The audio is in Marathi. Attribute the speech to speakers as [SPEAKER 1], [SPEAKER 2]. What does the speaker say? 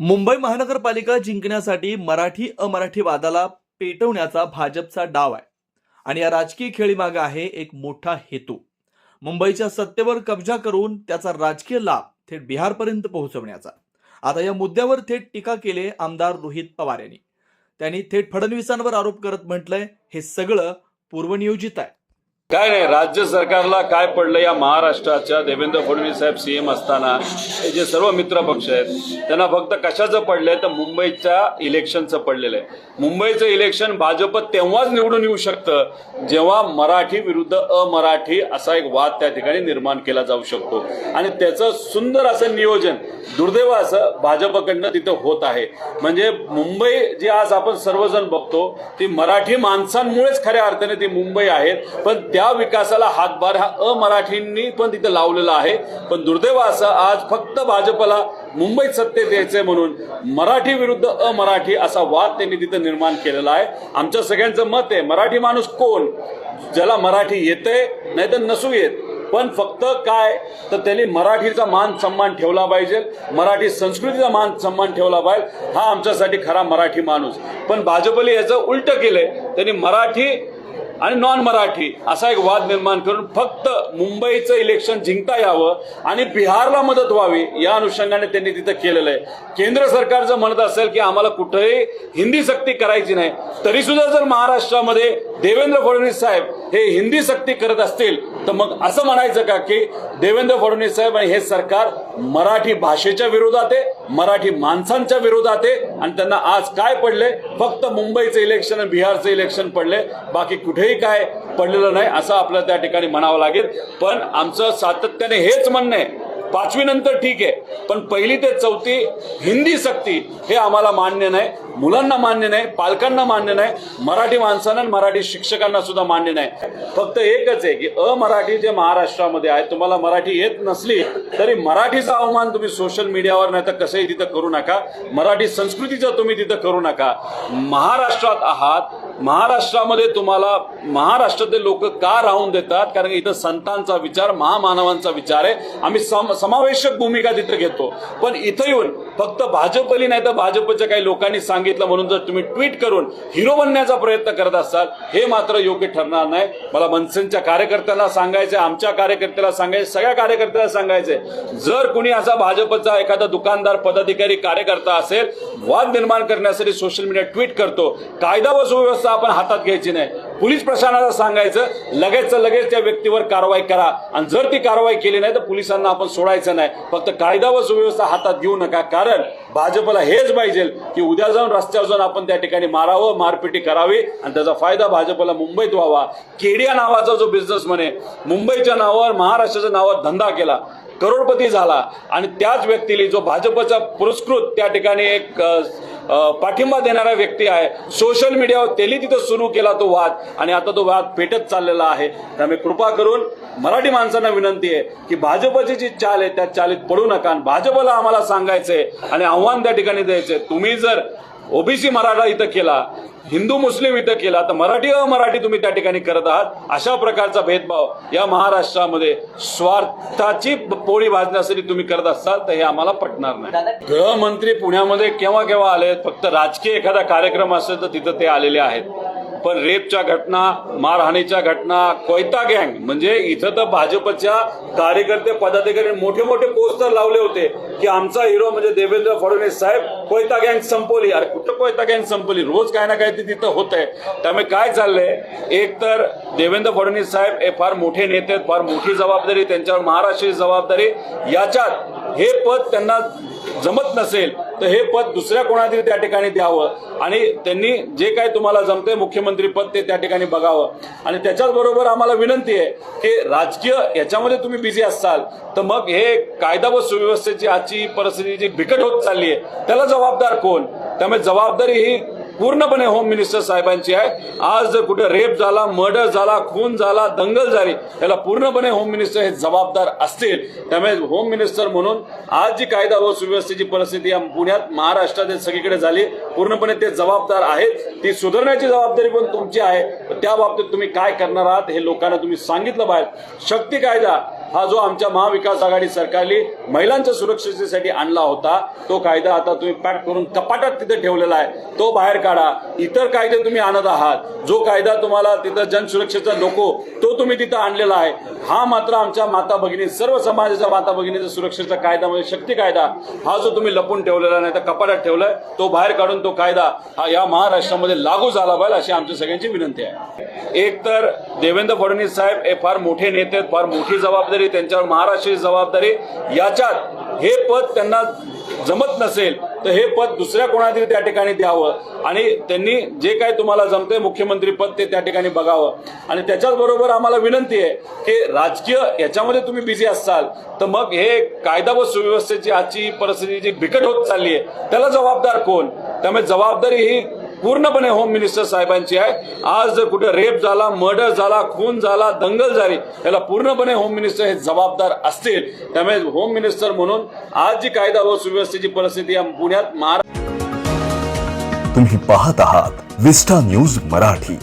[SPEAKER 1] मुंबई महानगरपालिका जिंकण्यासाठी मराठी अमराठी वादाला पेटवण्याचा भाजपचा डाव आहे. आणि या राजकीय खेळीमागे आहे एक मोठा हेतू. मुंबईच्या सत्तेवर कब्जा करून त्याचा राजकीय लाभ थेट बिहारपर्यंत पोहोचवण्याचा. आता या मुद्द्यावर थेट टीका केली आमदार रोहित पवार यांनी. त्यांनी थेट फडणवीसांवर आरोप करत म्हटलंय हे सगळं पूर्वनियोजित आहे.
[SPEAKER 2] काय नाही राज्य सरकारला काय पडलं या महाराष्ट्राच्या? देवेंद्र फडणवीस साहेब सीएम असताना हे जे सर्व मित्र पक्ष आहेत त्यांना फक्त कशाचं पडलंय? तर मुंबईच्या इलेक्शनचं पडलेलं आहे. मुंबईचं इलेक्शन भाजप तेव्हाच निवडून येऊ शकतं जेव्हा मराठी विरुद्ध अमराठी असा एक वाद त्या ठिकाणी निर्माण केला जाऊ शकतो. आणि त्याचं सुंदर असं नियोजन दुर्दैव असं भाजपकडनं तिथं होत आहे. म्हणजे मुंबई जी आज आपण सर्वजण बघतो ती मराठी माणसांमुळेच खऱ्या अर्थाने ती मुंबई आहेत पण त्या विकासाला हातभार हा अमराठींनी पण तिथं लावलेला आहे. पण दुर्दैव असं आज फक्त भाजपला मुंबईत सत्तेत यायचंय म्हणून मराठी विरुद्ध अमराठी असा वाद त्यांनी तिथं निर्माण केलेला आहे. आमच्या सगळ्यांचं मत आहे मराठी माणूस कोण? ज्याला मराठी येते नाही तर नसू येत. पण फक्त काय? तर त्यांनी मराठीचा मान सन्मान ठेवला पाहिजे मराठी संस्कृतीचा मान सन्मान ठेवला पाहिजे. हा आमच्यासाठी खरा मराठी माणूस. पण भाजपने याचं उलट केलंय. त्यांनी मराठी आणि नॉन मराठी असा एक वाद निर्माण करून फक्त मुंबईचं इलेक्शन जिंकता यावं आणि बिहारला मदत व्हावी या अनुषंगाने त्यांनी तिथं केलेलं आहे. केंद्र सरकार जर म्हणत असेल की आम्हाला कुठंही हिंदी सक्ती करायची नाही तरीसुद्धा जर महाराष्ट्रामध्ये देवेंद्र फडणवीस साहेब हे हिंदी सक्ती करत असतील तर मग असं म्हणायचं का की देवेंद्र फडणवीस साहेब आणि हे सरकार मराठी भाषेच्या विरोधात आहे मराठी माणसांच्या विरोधात आहे आणि त्यांना आज काय पडले फक्त मुंबईचं इलेक्शन आणि बिहारचं इलेक्शन पडले बाकी कुठेही काय पडलेलं नाही असं आपल्याला त्या ठिकाणी म्हणावं लागेल. पण आमचं सातत्याने हेच म्हणणं आहे पाचवी नंतर ठीक आहे पण पहिली ते चौथी हिंदी सक्ती हे आम्हाला मान्य नाही मुलांना मान्य नाही पालकांना मान्य नाही मराठी माणसांना आणि मराठी शिक्षकांना सुद्धा मान्य नाही. फक्त एकच आहे की अमराठी जे महाराष्ट्रामध्ये आहे तुम्हाला मराठी येत नसली तरी मराठीचा अवमान तुम्ही सोशल मीडियावर नाही तर कसंही तिथं करू नका मराठी संस्कृतीचं तुम्ही तिथं करू नका. महाराष्ट्रात आहात महाराष्ट्रामध्ये तुम्हाला महाराष्ट्रातले लोक का राहून देतात? कारण इथं संतांचा विचार महामानवांचा विचार आहे. आम्ही सम समावेशक भूमिका तिथं घेतो. पण इथं येऊन फक्त भाजपली नाही तर भाजपच्या काही लोकांनी सांगितलं म्हणून जर तुम्ही ट्विट करून हिरो बनण्याचा प्रयत्न करत असाल हे मात्र योग्य ठरणार नाही. मला मनसेच्या कार्यकर्त्यांना सांगायचं आमच्या कार्यकर्त्याला सांगायचं सगळ्या कार्यकर्त्याला सांगायचंय. जर कुणी असा भाजपचा एखादा दुकानदार पदाधिकारी कार्यकर्ता असेल वाद निर्माण करण्यासाठी सोशल मीडिया ट्विट करतो. कायदा व सुव्यवस्था आपण हातात घ्यायची नाही. पोलीस प्रशासनाला सांगायचं लगेच लगेच त्या व्यक्तीवर कारवाई करा. आणि जर ती कारवाई केली नाही तर पोलिसांना आपण सोडायचं नाही. फक्त कायदा व सुव्यवस्था हातात घेऊ नका. कारण भाजपला हेच पाहिजे की उद्या जाऊन रस्त्यावर जाऊन आपण त्या ठिकाणी मारावं मारपिटी करावी. आणि त्याचा फायदा भाजपला मुंबईत व्हावा. केडिया नावाचा जो बिझनेस म्हणे मुंबईच्या नावावर महाराष्ट्राच्या नावावर धंदा केला. करोडपती झाला. आणि त्याच व्यक्तीला जो भाजपचा पुरस्कृत त्या ठिकाणी एक पाठिंबा देणारा व्यक्ती आहे. सोशल मीडियावर त्यांनी तिथं सुरू केला तो वाद. आणि आता तो वाद पेटत चाललेला आहे. त्यामुळे कृपा करून मराठी माणसांना विनंती आहे की भाजपची जी चाल आहे त्या चालीत पडू नका. भाजपला आम्हाला सांगायचंय आणि आव्हान त्या ठिकाणी द्यायचंय. तुम्ही जर ओबीसी मराठा इथं केला हिंदू मुस्लिम इथं केला तर मराठी अमराठी तुम्ही त्या ठिकाणी करत आहात. अशा प्रकारचा भेदभाव या महाराष्ट्रामध्ये स्वार्थाची पोळी भाजण्यासाठी तुम्ही करत असाल तर हे आम्हाला पटणार नाही. गृहमंत्री पुण्यामध्ये केव्हा केव्हा आले फक्त राजकीय एखादा कार्यक्रम असेल तर तिथं ते आलेले आहेत. पण रेपच्या घटना मारहाणीच्या घटना कोयता गँग म्हणजे इथं तर भाजपच्या कार्यकर्ते पदाधिकारी मोठे मोठे पोस्टर लावले होते की आमचा हिरो म्हणजे देवेंद्र फडणवीस साहेब कोयता गँग संपवली. अरे कुठं कोयता गँग संपवली? रोज काय ना काय ते तिथं होत आहे त्यामुळे काय चाललंय? एक तर देवेंद्र फडणवीस साहेब हे फार मोठे नेते आहेत फार मोठी जबाबदारी त्यांच्यावर महाराष्ट्राची जबाबदारी. याच्यात हे पद त्यांना जमत नसेल तर हे पद दुसऱ्या कोणातरी त्या ठिकाणी द्यावं. आणि त्यांनी जे काय तुम्हाला जमतंय मुख्यमंत्री पद ते त्या ठिकाणी बघावं. आणि त्याच्याच बरोबर आम्हाला विनंती आहे की राजकीय याच्यामध्ये तुम्ही बिझी असाल तर मग हे कायदा व सुव्यवस्थेची आजची परिस्थिती जी बिकट होत चालली आहे त्याला जबाबदार कोण? त्यामुळे जबाबदारी ही पूर्णपणे होम मिनिस्टर साहेबांची आहे. आज जर कुठे रेप झाला मर्डर झाला खून झाला दंगल झाली याला पूर्णपणे होम मिनिस्टर हे जबाबदार असतील. त्यामुळे होम मिनिस्टर म्हणून आज जी कायदा व सुव्यवस्थेची परिस्थिती या पुण्यात महाराष्ट्रात सगळीकडे झाली पूर्णपणे ते जबाबदार आहेत. ती सुधारण्याची जबाबदारी पण तुमची आहे. त्या बाबतीत तुम्ही काय करणार आहात हे लोकांना तुम्ही सांगितलं पाहिजे. शक्ती कायदा हा जो आमच्या महाविकास आघाडी सरकारने महिलांच्या सुरक्षेसाठी आणला होता तो कायदा आता तुम्ही पॅक करून कपाटात तिथे ठेवलेला आहे. तो बाहेर काढा. इतर कायदे तुम्ही आणत आहात. जो कायदा तुम्हाला तिथं जनसुरक्षेचा नको तो तुम्ही तिथं आणलेला आहे. हा मात्र आमच्या माता भगिनी सर्व समाजाच्या माता भगिनीचा सुरक्षेचा कायदा म्हणजे शक्ती कायदा हा जो तुम्ही लपून ठेवलेला नाही तर कपाटात ठेवलाय तो बाहेर काढून तो कायदा हा या महाराष्ट्रामध्ये लागू झाला पाहिजे अशी आमची सगळ्यांची विनंती आहे. एक तर देवेंद्र फडणवीस साहेब हे फार मोठे नेते आहेत फार मोठी जबाबदारी त्यांच्यावर महाराष्ट्राची जबाबदारी याच्यात हे पद त्यांना जमत नसेल तर हे पद दुसऱ्या कोणातरी त्या ठिकाणी द्यावं. आणि त्यांनी जे काय तुम्हाला जमते मुख्यमंत्री पद ते त्या ठिकाणी बघावं. आणि त्याच्याच बरोबर आम्हाला विनंती आहे की राजकीय याच्यामध्ये तुम्ही बिझी असाल तर मग हे कायदा व सुव्यवस्थेची आजची परिस्थिती जी बिकट होत चालली आहे त्याला जबाबदार कोण? त्यामुळे जबाबदारी ही पूर्णपणे होम मिनिस्टर साहेबांची आहे. आज जर कुठे रेप झाला मर्डर झाला खून झाला दंगल झाली त्याला पूर्णपणे होम मिनिस्टर हे जबाबदार असतील. त्यामुळे होम मिनिस्टर म्हणून आज जी कायदा व सुव्यवस्थेची परिस्थिती या पुण्यात महाराष्ट्र
[SPEAKER 3] तुम्ही पाहत आहात विस्टा न्यूज मराठी.